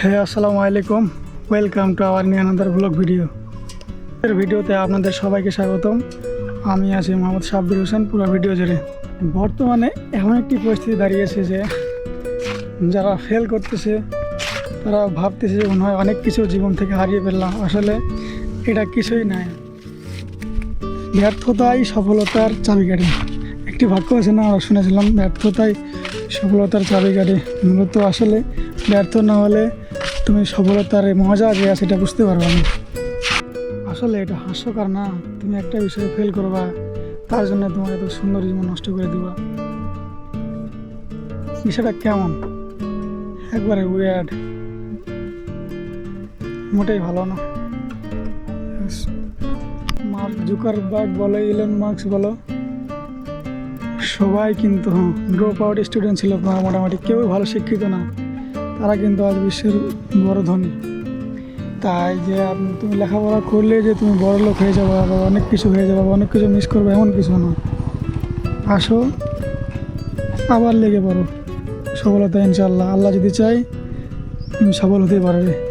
হ্যাঁ আসসালামু আলাইকুম। Welcome to our new another blog video এর ভিডিওতে আপনাদের সবাইকে স্বাগতম। আমি আছি মোহাম্মদ সাব্বির হোসেন, পুরো ভিডিও জুড়ে। বর্তমানে এমন একটি পরিস্থিতি দাঁড়িয়েছে যে, যারা ফেল করতেছে, তারা ভাবতেছে যে মনে হয় অনেক কিছু জীবন থেকে হারিয়ে ফেললাম। আসলে এটা কিছুই নাই। ব্যর্থতাই সফলতার চাবিকাঠি। একটি বাক্য আছে না, আমরা শুনেছিলাম ব্যর্থতাই সফলতার চাবিকাঠি। মূলত আসলে ব্যর্থ না হলে তুমি সফলতার মজা যে আছে সেটা বুঝতে পারবে না। আসলে এটা হাস্যকর না, তুমি একটা বিষয়ে ফেল করবা, তার জন্য তোমার এত সুন্দর জীবন নষ্ট করে দিবা। বিষয়টা কেমন? একবারে উইয়ার্ড মোটেই ভালো না। মার্ক জুকারবার্গ বলো, ইলন মার্কস বলো সবাই কিন্তু ড্রপ আউট স্টুডেন্ট ছিল মোটামুটি কেউ ভালো শিক্ষিত না। তারা কিন্তু আজ বিশ্বের বড় ধনী। তাই যে তুমি লেখাপড়া করলে যে তুমি বড় লোক হয়ে যাবে বা অনেক কিছু হয়ে যাবে অনেক কিছু মিস করবে, এমন কিছু না। আসো, আবার লেগে পড়ো। সফলতা ইনশাল্লাহ আল্লাহ যদি চাই তুমি সফল হতে পারবে।